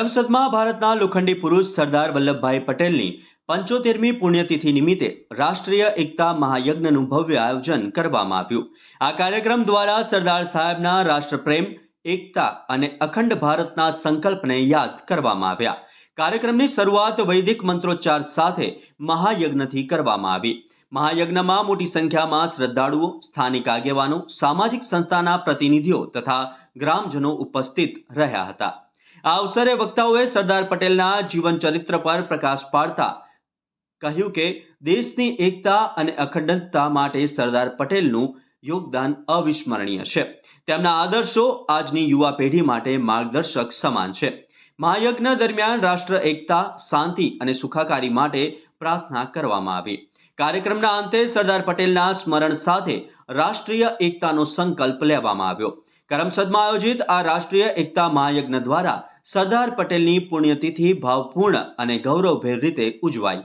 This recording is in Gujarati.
કરમસદમાં ભારતના લોખંડી પુરુષ સરદાર વલ્લભભાઈ પટેલની પંચોતેરમી પુણ્યતિથિ નિમિત્તે રાષ્ટ્રીય એકતા મહાયજ્ઞનું ભવ્ય આયોજન કરવામાં આવ્યું. આ કાર્યક્રમ દ્વારા સરદાર સાહેબના રાષ્ટ્રપ્રેમ, એકતા અને અખંડ ભારતના સંકલ્પને યાદ કરવામાં આવ્યા. કાર્યક્રમની શરૂઆત વૈદિક મંત્રોચ્ચાર સાથે મહાયજ્ઞથી કરવામાં આવી. મહાયજ્ઞમાં મોટી સંખ્યામાં શ્રદ્ધાળુઓ, સ્થાનિક આગેવાનો, સામાજિક સંસ્થાના પ્રતિનિધિઓ તથા ગ્રામજનો ઉપસ્થિત રહ્યા હતા. આ અવસરે વક્તાઓએ સરદાર પટેલના જીવન ચરિત્ર પર પ્રકાશ પાડતા કહ્યું કે દેશની એકતા અને અખંડતા માટે સરદાર પટેલનું યોગદાન અવિસ્મરણીય છે. તેમના આદર્શો આજની યુવા પેઢી માટે માર્ગદર્શક સમાન છે. મહાયજ્ઞ દરમિયાન રાષ્ટ્ર એકતા, શાંતિ અને સુખાકારી માટે પ્રાર્થના કરવામાં આવી. કાર્યક્રમના અંતે સરદાર પટેલના સ્મરણ સાથે રાષ્ટ્રીય એકતાનો સંકલ્પ લેવામાં આવ્યો. કરમસદમાં આયોજિત આ રાષ્ટ્રીય એકતા મહાયજ્ઞ દ્વારા સરદાર પટેલની પુણ્યતિથિ ભાવપૂર્ણ અને ગૌરવભેર રીતે ઉજવાઈ